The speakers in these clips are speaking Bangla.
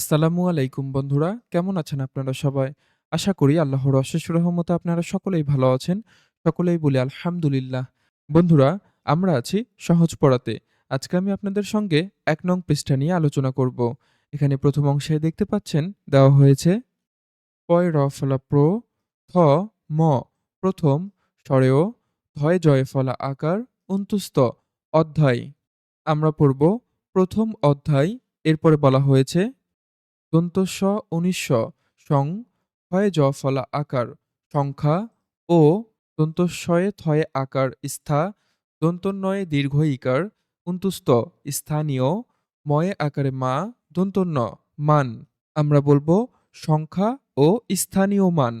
আসসালামু আলাইকুম বন্ধুরা, কেমন আছেন আপনারা সবাই? আশা করি আল্লাহর অশেষ রহমতে আপনারা সকলেই ভালো আছেন, সকলেই বলি আলহামদুলিল্লাহ। বন্ধুরা, আমরা আছি সহজ পড়াতে। আজকে আমি আপনাদের সঙ্গে এক নং পৃষ্ঠা নিয়ে আলোচনা করব। এখানে প্রথম অংশে দেখতে পাচ্ছেন, দেওয়া হয়েছে, পয় র ফলা প্র, থ, ম, প্রথম, স্বরেও, ধয় জয় ফলা আকার অন্তুস্ত অধ্যায়। আমরা পড়ব প্রথম অধ্যায়, এরপরে বলা হয়েছে দন্তস্ব উনিশ সং হয় জ ফলা আকার, সংখ্যা ও দন্তস্বয়ে থয়ে আকার, স্থা দন্তন্নয়ে দীর্ঘ ইকার উন্তুস্ত স্থানীয়, ময়ে আকারে মা দন্তন্য মান। আমরা বলব সংখ্যা ও স্থানীয় মান।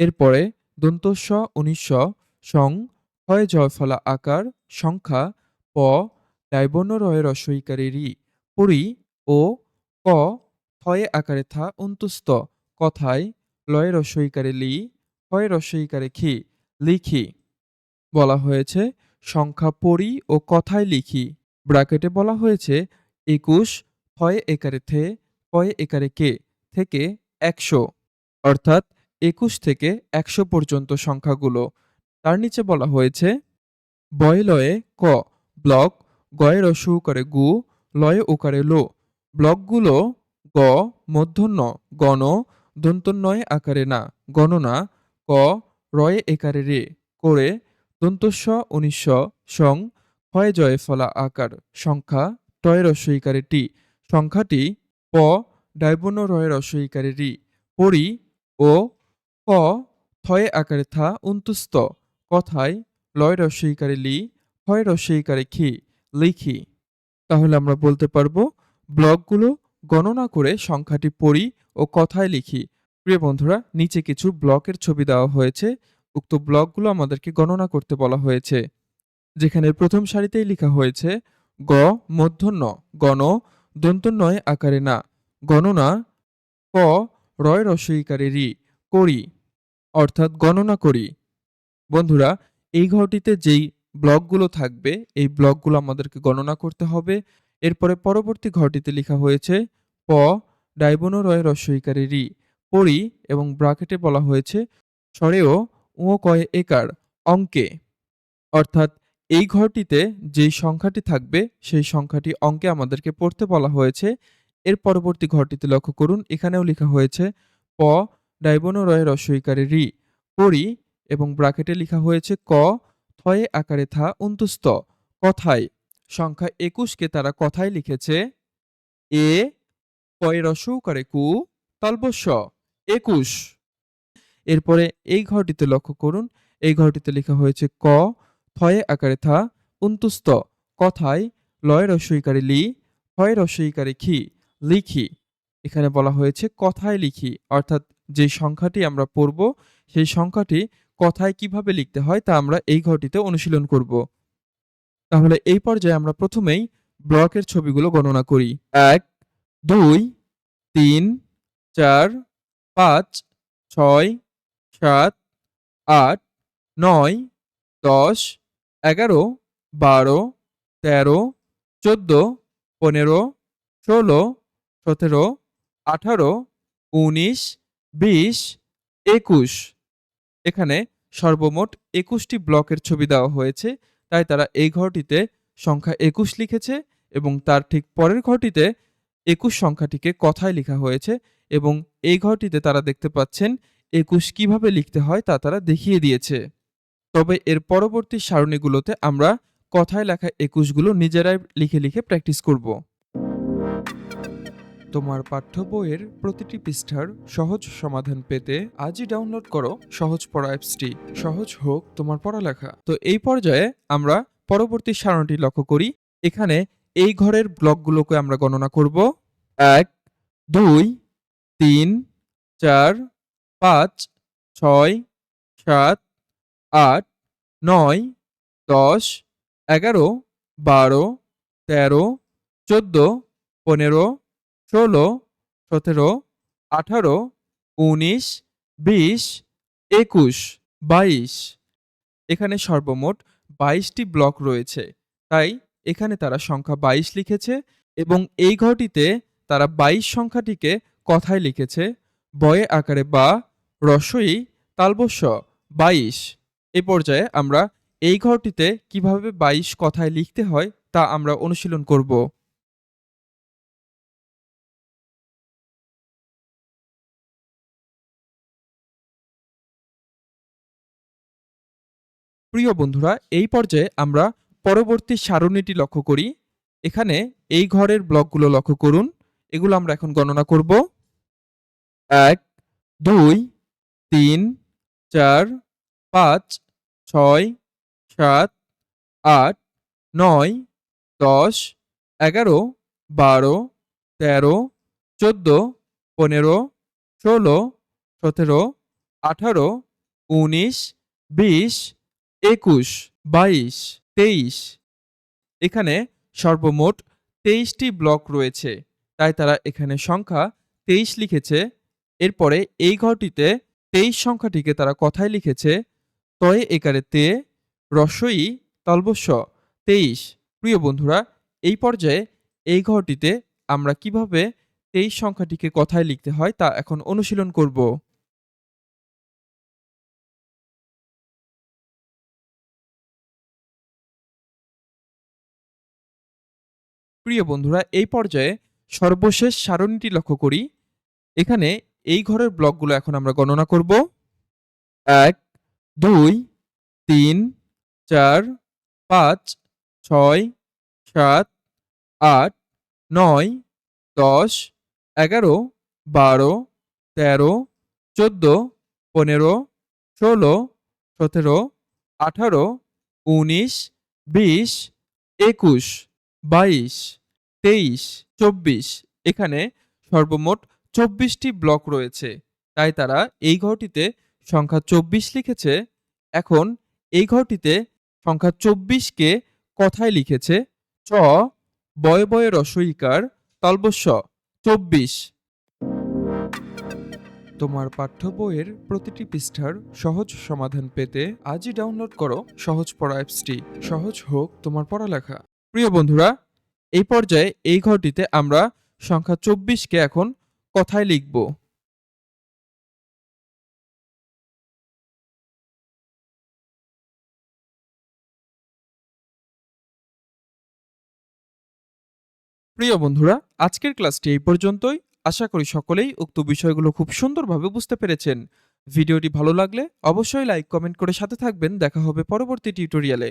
এরপরে দন্তস্ব উনিশ সং হয় জয় ফলা আকার, সংখ্যা প ডাইবন্য রয় রসইকারে রি পরি ও ক থয়ে আকারে থা অন্তুস্ত কথায় লয়ে রসইকারে লি হয় রসইকারে খি, লিখি। বলা হয়েছে, সংখ্যা পড়ি ও কথায় লিখি। ব্রাকেটে বলা হয়েছে, একুশ হয় একারে থে কয়ে একারে কে, থেকে একশো। অর্থাৎ, একুশ থেকে একশো পর্যন্ত সংখ্যাগুলো। তার নিচে বলা হয়েছে, বয় লয়ে ক, ব্লক, গয়ে রসু করে গু, লয়ে ওকারে লো। ব্লকগুলো গ মধ্যন্য গণ দন্তন্নয় আকারে না। গণনা, ক, রয়ে একারে রে। করে, দন্তস্ব উনিশ সং হয় জয়ে ফলা আকার। সংখ্যা, টয় রস্বইকারে টি। সংখ্যাটি, প ডাইবন্য রয় রস্বইকারে রি। পরি, ও, ক, থয়ে আকারে থা, উন্তুস্ত। কথায়, লয় রস্বইকারে লি হয় রস্বইকারে খি, লিখি। তাহলে আমরা বলতে পারব, ব্লকগুলো গণনা করে সংখ্যাটি পড়ি ও কথায় লিখি। প্রিয় বন্ধুরা, নিচে কিছু ব্লকের ছবি দেওয়া হয়েছে। উক্ত ব্লকগুলো আমাদেরকে গণনা করতে বলা হয়েছে। যেখানে প্রথম সারিতেই লেখা হয়েছে, গ, মধ্যন্য, গণ দন্তন্নয় আকারে না। গণনা, ক, রয় রসইকারে রি, করি, অর্থাৎ গণনা করি। বন্ধুরা, এই ঘরটিতে যেই ব্লকগুলো থাকবে, এই ব্লকগুলো আমাদেরকে গণনা করতে হবে। এরপরে পরবর্তী ঘরটিতে লেখা হয়েছে প ডাইবনো রয় রস্বইকারে রি, পড়ি এবং ব্রাকেটে বলা হয়েছে স্বরেও ও কয়ে একার অঙ্কে। অর্থাৎ এই ঘরটিতে যেই সংখ্যাটি থাকবে, সেই সংখ্যাটি অঙ্কে আমাদেরকে পড়তে বলা হয়েছে। এর পরবর্তী ঘরটিতে লক্ষ্য করুন, এখানেও লেখা হয়েছে প ডাইবনো রয় রস্বইকারে রি, পড়ি এবং ব্রাকেটে লেখা হয়েছে ক, থয়ে আকারে থা অন্তুস্ত কথায়। সংখ্যা একুশকে তারা কথায় লিখেছে, এ কয় রসৌকারে কু তলবস্য, একুশ। এরপরে এই ঘরটিতে লক্ষ্য করুন, এই ঘরটিতে লেখা হয়েছে ক, থয়ে আকারে থা, উন্তুস্ত, কথায় লয় রসইকারে লি হয় রসইকারে খি, লিখি। এখানে বলা হয়েছে কথায় লিখি, অর্থাৎ যে সংখ্যাটি আমরা পড়ব, সেই সংখ্যাটি কথায় কীভাবে লিখতে হয় তা আমরা এই ঘরটিতে অনুশীলন করব। তাহলে এই পর্যায়ে আমরা প্রথমেই ব্লকের ছবিগুলো গণনা করি। এক, দুই, তিন, চার, পাঁচ, ছয়, সাত, আট, নয়, দশ, এগারো, বারো, তেরো, চোদ্দ, পনেরো, ষোলো, সতেরো, আঠারো, উনিশ, বিশ, একুশ। এখানে সর্বমোট একুশটি ব্লকের ছবি দেওয়া হয়েছে। তাই তারা এই ঘরটিতে সংখ্যা একুশ লিখেছে এবং তার ঠিক পরের ঘরটিতে একুশ সংখ্যাটিকে কথায় লেখা হয়েছে এবং এই ঘরটিতে তারা দেখতে পাচ্ছেন একুশ কীভাবে লিখতে হয় তা তারা দেখিয়ে দিয়েছে। তবে এর পরবর্তী সারণীগুলোতে আমরা কথায় লেখা একুশগুলো নিজেরাই লিখে লিখে প্র্যাকটিস করব। তোমার পাঠ্য বইয়ের প্রতিটি পৃষ্ঠার সহজ সমাধান পেতে আজই ডাউনলোড করো সহজ পড়া অ্যাপসটি। সহজ হোক তোমার পড়ালেখা। তো এই পর্যায়ে আমরা পরবর্তী সারণীটি লক্ষ্য করি। এখানে এই ঘরের ব্লকগুলোকে আমরা গণনা করব। এক, দুই, তিন, চার, পাঁচ, ছয়, সাত, আট, নয়, দশ, এগারো, বারো, তেরো, চোদ্দ, পনেরো ষোলো, সতেরো, আঠারো, উনিশ, বিশ, একুশ, বাইশ। এখানে সর্বমোট বাইশটি ব্লক রয়েছে। তাই এখানে তারা সংখ্যা বাইশ লিখেছে এবং এই ঘরটিতে তারা বাইশ সংখ্যাটিকে কথায় লিখেছে। বয়ে আকারে বা, রসই, তালবস্য, বাইশ। এ পর্যায়ে আমরা এই ঘরটিতে কীভাবে বাইশ কথায় লিখতে হয় তা আমরা অনুশীলন করব। প্রিয় বন্ধুরা, এই পর্যায়ে আমরা পরবর্তী সারণীটি লক্ষ্য করি। এখানে এই ঘরের ব্লকগুলো লক্ষ্য করুন। এগুলো আমরা এখন গণনা করব। এক, দুই, তিন, চার, পাঁচ, ছয়, সাত, আট, নয়, দশ, এগারো, বারো, তেরো, চোদ্দ, পনেরো, ষোলো, সতেরো, আঠারো, উনিশ, বিশ একুশ, বাইশ, তেইশ। এখানে সর্বমোট তেইশটি ব্লক রয়েছে, তাই তারা এখানে সংখ্যা তেইশ লিখেছে। এরপরে এই ঘরটিতে তেইশ সংখ্যাটিকে তারা কথায় লিখেছে, তয়ে একারে তে, রসই তলবস্য তেইশ। প্রিয় বন্ধুরা, এই পর্যায়ে এই ঘরটিতে আমরা কীভাবে তেইশ সংখ্যাটিকে কথায় লিখতে হয় তা এখন অনুশীলন করব। প্রিয় বন্ধুরা, এই পর্যায়ে সর্বশেষ সারণীটি লক্ষ্য করি। এখানে এই ঘরের ব্লকগুলো এখন আমরা গণনা করব। এক, দুই, তিন, চার, পাঁচ, ছয়, সাত, আট, নয়, দশ, এগারো, বারো, তেরো, চোদ্দ, পনেরো, ষোলো, সতেরো, আঠারো, উনিশ, বিশ, একুশ, বাইশ। তেইশ, চব্বিশ, এখানে সর্বমোট চব্বিশটি ব্লক রয়েছে। তাই তারা এই ঘরটিতে সংখ্যা চব্বিশ লিখেছে। এখন এই ঘরটিতে সংখ্যা চব্বিশকে কথায় লিখেছে চ, বয়ে বয়ে রসইকার তলবস্য চব্বিশ। তোমার পাঠ্য বইয়ের প্রতিটি পৃষ্ঠার সহজ সমাধান পেতে আজই ডাউনলোড করো সহজ পড়া অ্যাপসটি। সহজ হোক তোমার পড়ালেখা। প্রিয় বন্ধুরা এই পর্যায়ে এই ঘরটিতে আমরা সংখ্যা চব্বিশকে এখন কথায় লিখব। প্রিয় বন্ধুরা, আজকের ক্লাসটি এই পর্যন্তই। আশা করি সকলেই উক্ত বিষয়গুলো খুব সুন্দরভাবে বুঝতে পেরেছেন। ভিডিওটি ভালো লাগলে অবশ্যই লাইক, কমেন্ট করে সাথে থাকবেন। দেখা হবে পরবর্তী টিউটোরিয়ালে।